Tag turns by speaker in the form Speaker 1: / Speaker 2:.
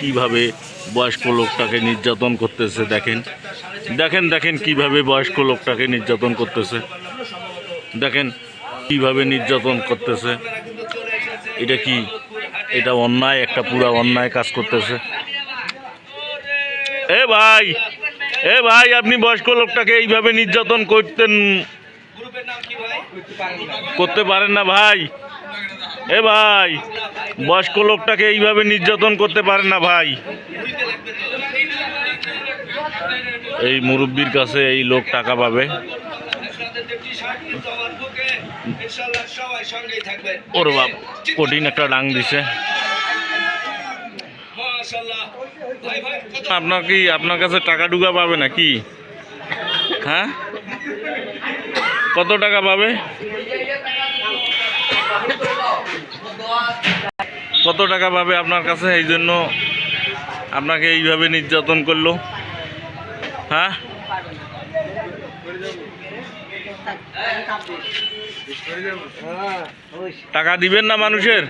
Speaker 1: কীভাবে বয়স্ক লোকটাকে নির্যাতন করতেছে দেখেন। দেখেন দেখেন কীভাবে বয়স্ক লোকটাকে নির্যাতন করতেছে। দেখেন কীভাবে নির্যাতন করতেছে। এটা কি? এটা অন্যায়, একটা পুরা অন্যায় কাজ করতেছে। এ ভাই এ ভাই, আপনি বয়স্ক লোকটাকে এইভাবে নির্যাতন করতেন করতে পারেন না ভাই। এ ভাই, বয়স্ক লোকটাকে এইভাবে নির্যাতন করতে পারে না ভাই। এই মুরব্বীর কাছে এই লোক টাকা পাবে। ওর বাপ কঠিন একটা ডাং দিছে। আপনার কি আপনার কাছে টাকা ডুকা পাবে নাকি? হ্যাঁ? কত টাকা পাবে? কত টাকা পাবে আপনার কাছে? এই জন্য আপনাকে এইভাবে নির্যাতন করল। হ্যাঁ? টাকা দিবেন না মানুষের?